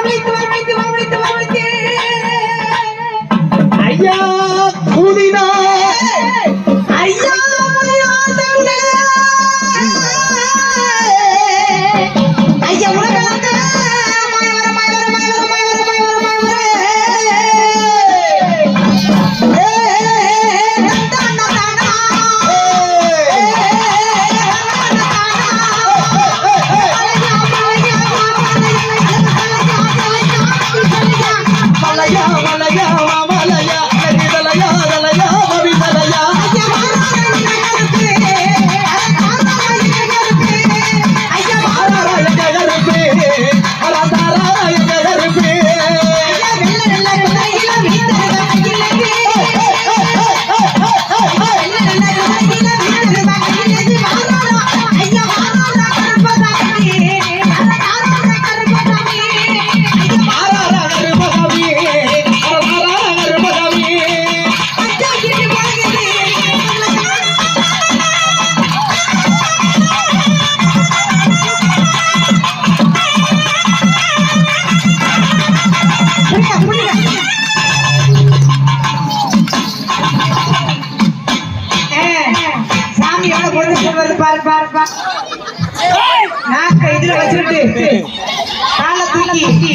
Carlito! பாரு நாக்க இதுல வச்சுட்டு காலை தூக்கி.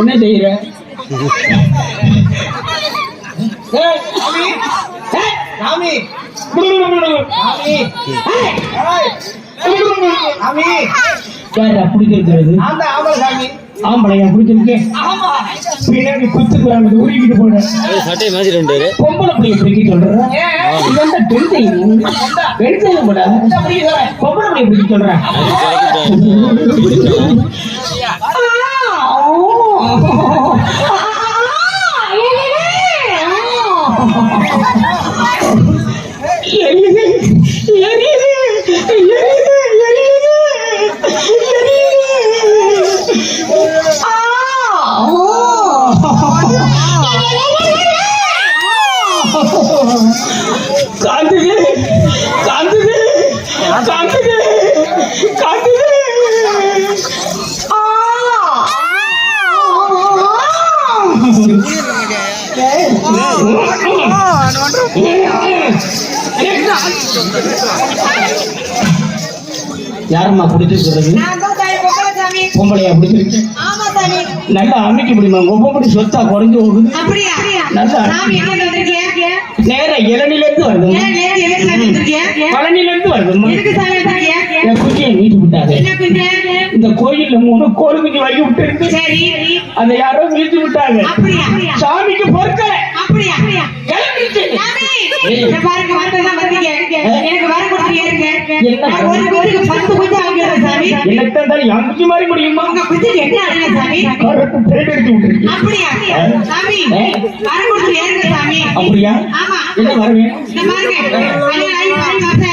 என்ன செய்யற சாமி. சாமி. சாமி. யாரா சாமி ஆம்பளையா பிடிச்சிருக்கேன் ஆமா பின்னாடி சட்டையை மாத்திட்டு வந்துட்டாரு பொம்பளை பிள்ளைய பிடிக்க சொல்றேன் செய்யும் பெண் செய்யும் கூட பொம்பளை பிள்ளைய பிடிக்க சொல்றேன் யாரம்மா பிடிச்சிருக்கிறது பொம்பளையா பிடிச்சிருக்கு நல்லா அமைக்க முடியுமா? ஒவ்வொரு சொத்தா குறைஞ்சு போகுது. நல்லா. நேரா இளநில இருந்து வருது. பழனில இருந்து என் குட்டியை நீட்டு குஞ்சு இந்த கோயில்ல மூணு கோழி குஞ்சு வாங்கி விட்டு அதை யாரோ மீட்டு விட்டாங்க. சாமிக்கு பொறுக்கல. பாருங்க வரதான் வந்தீங்க. எனக்கு வர கொடுத்துருங்க ஒரு குஞ்சுக்கு பத்து குஞ்சு வாங்கிடுறேன் சாமி. எனக்கு தான் என் குஞ்சு மாதிரி முடியுமா? உங்க குஞ்சுக்கு என்ன அழகா சாமி? பேர் எடுத்து விட்டுருக்கு அப்படியா? சாமி வர கொடுத்து ஏறுங்க சாமி. அப்படியா? ஆமா. என்ன வர வேணும்? இந்த பாருங்க. கல்யாணம் ஆகி பாருங்க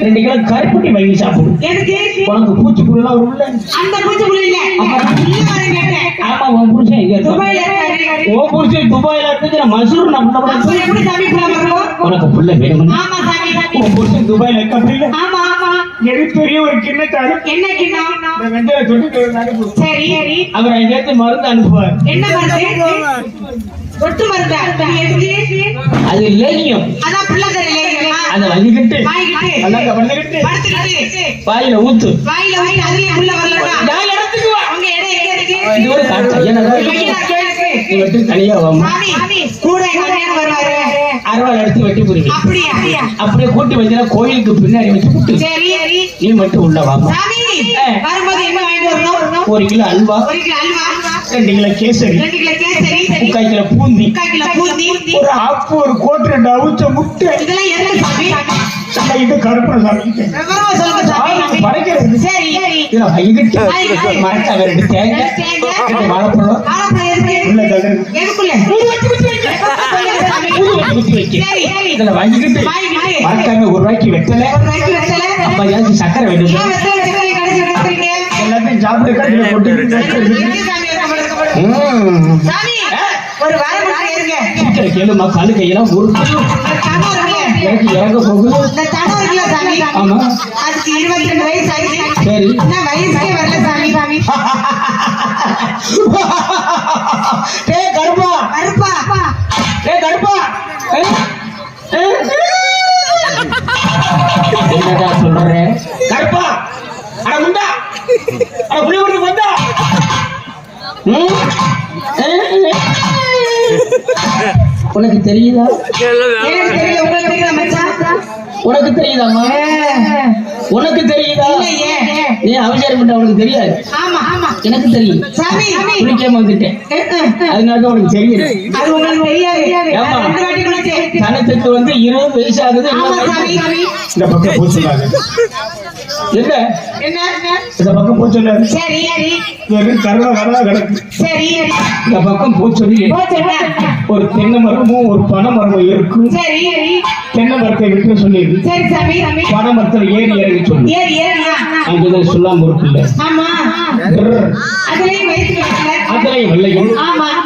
ரெண்டு கிலோ கருப்பட்டி வாங்கி சாப்பிடு. எதுக்கு? உனக்கு பூச்சி வரும்ல அந்த பூச்சி புழு இல்ல ஆமா உன் புருஷன் எங்க இருக்கான்? துபாயில இருக்காரு உன் புருஷன் துபாயில இருந்து மசூர் நம்ம அப்ப எப்படி சாமி புள்ள வரும் உனக்கு புள்ள வேணும் ஆமா சாமி உன் புருஷன் துபாயில இருக்க புரியல ஆமா ஆமா. எனக்கு பெரிய ஒரு கிண்ணத்தாரு? என்ன கிண்ணம்? தொட்டு சரி அவர் மருந்து அனுப்புவார். என்ன மருந்து? மருந்தா. எதுக்கு அது லேகியம். அதான் அதை பண்ணிக்கிட்டு. படுத்துக்கிட்டு. வாயில ஊத்து. வாயில வாங்கி அதுலயே உள்ள வரலடா. நான் இடத்துக்கு வா அவங்க இடம் எங்க இருக்கு இது ஒரு காட்டு வெட்டி தனியா கூட வருவாரு. அறுவாள் எடுத்து வெட்டி புரிவி அப்படியா? கூட்டி வச்சுனா கோயிலுக்கு பின்னாடி வச்சு சரி. நீ மட்டும் உள்ள வாமா சாமி வரும்போது என்ன வாங்கிட்டு வரணும்? ஒரு கிலோ அல்வா. ஒரு கிலோ அல்வா. ரெண்டு கிலோ கேசரி ரெண்டு கிலோ கேசரி முக்கால் கிலோ பூந்தி முக்கால் கிலோ பூந்தி. ஒரு ஆப்பு ஒரு கோட்டு ரெண்டு அவிச்ச முட்டை. இதெல்லாம் எதுக்கு சாமி? இது கருப்பண சாமிக்கிட்ட விவரமா சொல்லுங்க சாமி. படைக்கிறது. சரி. இதுல வாங்கிக்கிட்டு. மரத்தாங்க ரெண்டு தேங்காய். ரெண்டு வாழைப்பழம் உள்ள எதுக்குள்ள? சாமி. இதுல வாங்கிக்கிட்டு ஒரு ரூபாய்க்கு ரூபாய்க்கு சக்கரை வேணும்? எல்லாத்தையும் சாப்பிட்டு போட்டு சாமி ஒரு வாரம் இருங்க. கேளுமா காலு கையெல்லாம் ஒரு எனக்கு இறங்க போகுது. ஆமா. அதுக்கு இருபத்தி ரெண்டு வயசு ஆயிடுச்சு. சரி. என்ன வயசுக்கே வரல சாமி சாமி. டேய் கருப்பா. கருப்பா. டேய் கருப்பா. என்னடா சொல்ற? கருப்பா. அட முண்டா. அட புளி ஒண்ணு வந்தா. உனக்கு தெரியுதா? உனக்கு தெரியுதாம்மா உனக்கு தெரியுதா நீ அவசரம் பண்ண உனக்கு தெரியாது. ஆமா ஆமா. எனக்கு தெரியும். சாமி குளிக்காம வந்துட்டேன். அதனால தான் உனக்கு தெரியுது. அது உங்களுக்கு தெரியாது தனத்துக்கு வந்து இருபது வயசு ஆகுது. ஆமா இந்த பக்கம் என்ன? இந்த பக்கம் போச்சுடாது சரி சரி. வெறும் கருவா கருவா கிடக்கு. சரி இந்த பக்கம் போச்சொல்லி போச்சுடா. ஒரு தென்னை மரமும் ஒரு பனை மரமும் இருக்கும். சரி தென்னை மரத்தை விட்டு சொல்லிடு. சரி சாமி பனை மரத்துல ஏறி இறங்கி சொல்லு. ஏறி ஏறுங்க அங்கதான் சொல்லாம இருக்குல்ல? அதுலயும் வெள்ளையும்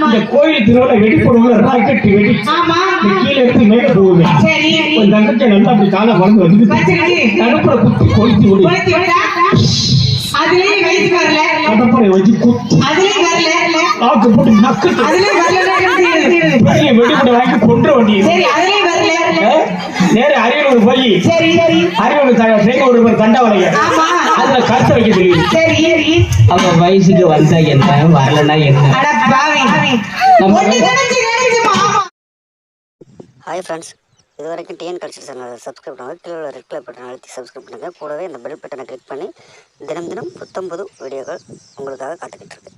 இந்த கோயில் திருவிழா வெடிப்படுவோம் ராக்கெட் வெடி கீழே எடுத்து மேல போகுது ஒரு தங்கத்தை நல்லா அப்படி காலை வளர்ந்து வந்து தடுப்புற குத்தி கொளுத்தி விடு. அதுலயும் வயசு வரல? கடப்பறை வச்சு குத்தி. அதுலயும் வரல? நாக்கு போட்டு நக்கட்டு அதுலயும் வரல பெரிய வெடிப்பட வாங்கி கொன்ற வண்டி சரி அதுலயும் வரல? நேர அரியலூர் போய் சரி சரி. அரியலூர் ட்ரெயின் ஒரு பேர் தண்டவளைய ஆமா. அதுல கருத்து வைக்க தெரியுது சரி சரி. அவ வயசுக்கு வந்தா என்ன? வரலன்னா என்ன? ஹாய் ஃப்ரெண்ட்ஸ் இது வரைக்கும் டிஎன் கல்ச்சர் சேனலை சப்ஸ்கிரைப் பண்ணுங்கள் கீழே உள்ள ரெட் கலர் பட்டன் அழுத்தி சப்ஸ்கிரைப் பண்ணுங்கள் கூடவே இந்த பெல் பட்டனை கிளிக் பண்ணி தினம் தினம் புத்தம் புது வீடியோக்கள் உங்களுக்காக காத்துக்கிட்டு இருக்கு.